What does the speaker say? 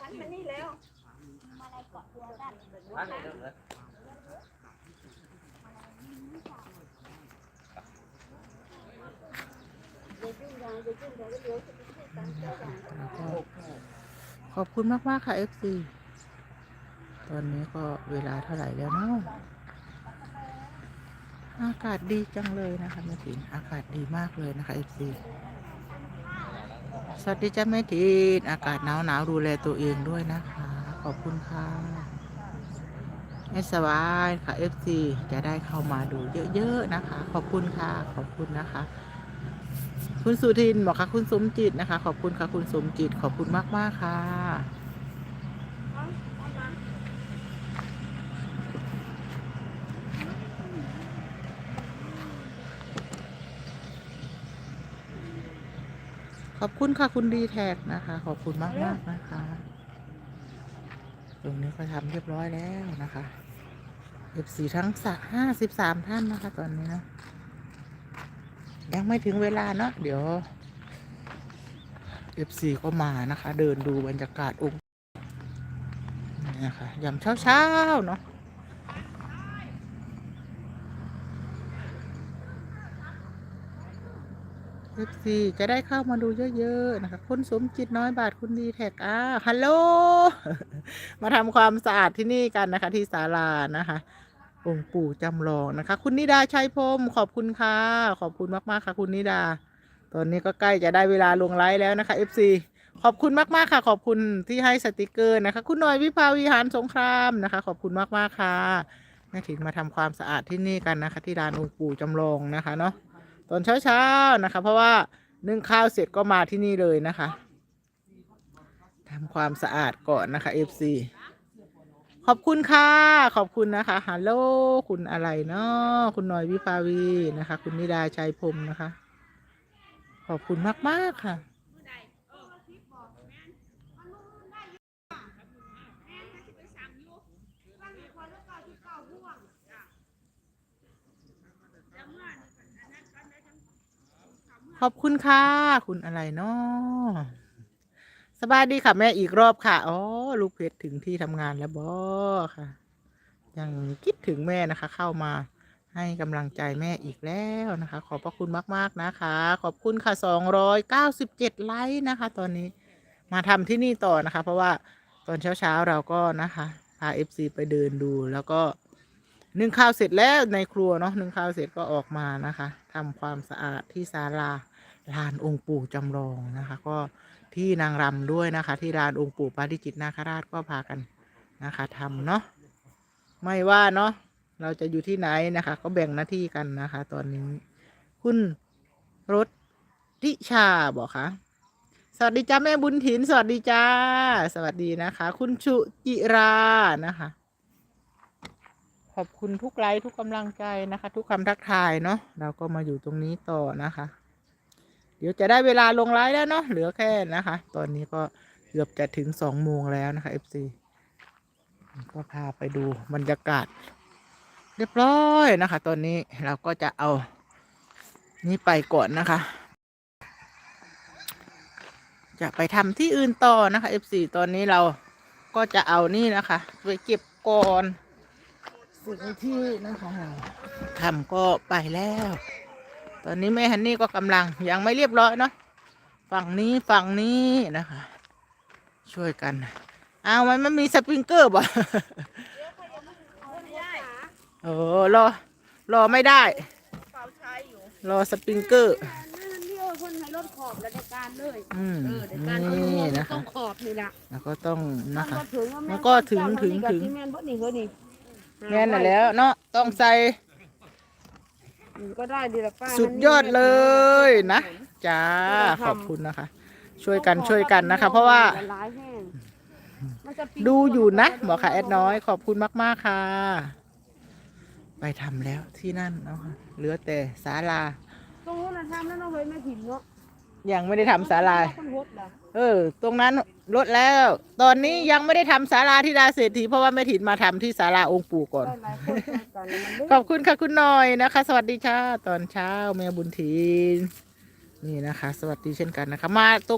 ฉันมานี่แล้วขอบคุณมากมากๆค่ะ FC ตอนนี้ก็เวลาเท่าไหร่แล้วเนาะอากาศดีจังเลยนะคะแม่ถินอากาศดีมากเลยนะคะ FC สวัสดีจ้าแม่ทินอากาศหนาวหนาวดูแลตัวเองด้วยนะคะ ขอบคุณค่ะไม่สบายค่ะ FC จะได้เข้ามาดูเยอะๆนะคะ ขอบคุณค่ะ ขอบคุณนะคะ คุณสุทินบอกค่ะ คุณสมจิตนะคะ ขอบคุณค่ะ คุณสมจิต ขอบคุณมากมากๆค่ะ ขอบคุณค่ะคุณดีแท็กนะคะ ขอบคุณมากมากนะคะตรงนี้ก็ทำเรียบร้อยแล้วนะคะ F4 ทั้งห้าสิบสามท่านนะคะ ตอนนี้เนะยังไม่ถึงเวลาเนาะเดี๋ยว FC ก็มานะคะ เดินดูบรรยากาศองค์นี่นะคะยามเช้าๆเนาะ เอฟซีจะได้เข้ามาดูเยอะๆนะคะ คุณสมจิตน้อยบาทคุณดีแท็กอ่าฮัลโหล มาทำความสะอาดที่นี่กันนะคะ ที่ศาลานะคะองค์ปู่จำลองนะคะ คุณนิดาชัยพรมขอบคุณค่ะ ขอบคุณมากๆค่ะ คุณนิดา ตอนนี้ก็ใกล้จะได้เวลาลงไลฟ์แล้วนะคะ FC ขอบคุณมากๆค่ะ ขอบคุณที่ให้สติกเกอร์นะคะ คุณหน่อยวิภาวิหารสงครามนะคะ ขอบคุณมากๆค่ะแม่ถินมาทำความสะอาดที่นี่กันนะคะ ที่ลานองค์ปู่จำลองนะคะเนาะ ตอนเช้าๆนะคะ เพราะว่านึ่งข้าวเสร็จก็มาที่นี่เลยนะคะทำความสะอาดก่อนนะคะ FC ขอบคุณค่ะ ขอบคุณนะคะฮัลโหลคุณอะไรเนาะคุณหน่อยวิภาวีนะคะ คุณนิดาชัยพรมนะคะ ขอบคุณมาก ๆ ค่ะ ขอบคุณค่ะ คุณอะไรเนาะสบายดีค่ะ แม่อีกรอบค่ะ อ๋อ ลูกเพชรถึงที่ทำงานแล้วบอค่ะ ยังคิดถึงแม่นะคะ เข้ามาให้กำลังใจแม่อีกแล้วนะคะ ขอบพระคุณมาก ๆ นะคะ ขอบคุณค่ะสองร้อยเก้าสิบเจ็ดไลค์นะคะ ตอนนี้มาทำที่นี่ต่อนะคะ เพราะว่าตอนเช้าๆเราก็นะคะพาเอฟซีไปเดินดูแล้วก็นึ่งข้าวเสร็จแล้วในครัวเนาะนึ่งข้าวเสร็จก็ออกมานะคะ ทำความสะอาดที่ศาลาลานองค์ปู่จำลองนะคะ ก็ที่นางรำด้วยนะคะ ที่ลานองค์ปู่ปาริจิตนาคราชก็พากันนะคะทำเนาะไม่ว่าเนาะเราจะอยู่ที่ไหนนะคะ ก็แบ่งหน้าที่กันนะคะ ตอนนี้ คุณรถทิชาบอกค่ะสวัสดีจ้าแม่บุญถิน สวัสดีจ้า สวัสดีนะคะ คุณชุจิรานะคะ ขอบคุณทุกไลค์ทุกกำลังใจนะคะ ทุกคำทักทายเนาะเราก็มาอยู่ตรงนี้ต่อนะคะ เดี๋ยวจะได้เวลาลงไลฟ์แล้วเนาะเหลือแค่นะคะ ตอนนี้ก็เกือบจะถึงสองโมงแล้วนะคะ FC ก็พาไปดูบรรยากาศ เรียบร้อยนะคะ ตอนนี้เราก็จะเอานี่ไปก่อนนะคะ จะไปทำที่อื่นต่อนะคะ F4 ตอนนี้เราก็จะเอานี่นะคะ ไปเก็บก่อน สิ่งที่นะคะทำก็ไปแล้ว ตอนนี้แม่ฮันนี่ก็กำลังยังไม่เรียบร้อยเนาะฝั่งนี้ฝั่งนี้นะคะ ช่วยกันอ้าวมันไม่มีสปริงเกอร์บ่โอ้รอรอไม่ได้เปล่าใช้อยู่รอสปริงเกอร์นั่นที่เอาคนให้รถขอบแล้วในการเลยอืมเออในการเอานี่ลงนะคะต้องขอบนี่ละแล้วก็ต้องนะคะมัถึงว่าแมันก็ถึงถึงถึง แม่นบ่นี่ก็นี่แน่นน่ะแล้วเนาะต้องใส่มันก็ได้ดีละป้าสุดยอดเลยนะจ้าขอบคุณนะคะ ช่วยกันช่วยกันนะคะ เพราะว่ามันร้ายแห้งมันจะปิ้งดูอยู่นะบอกค่ะแอดน้อย ขอบคุณมาก ๆ ค่ะ ไปทำแล้วที่นั่นเนาะค่ะเหลือแต่ศาลาตรงนู้นน่ะทำแล้วเนาะเฮ้ยแม่ถิ่นเนาะ ยังไม่ได้ทำศาลา คนฮดเหรอเออ ตรงนั้นลดแล้ว ตอนนี้ยังไม่ได้ทำศาลาที่ดาเศรษฐีเพราะว่าแม่ถิ่นมาทำที่ศาลาองค์ปู่ก่อน ได้หลายคนช่วยกันมันเลืขอบคุณค่ะคุณหน่อยนะคะ สวัสดีค่ะตอนเช้าแม่บุญทีนนี่นะคะ สวัสดีเช่นกันนะคะ มาตรง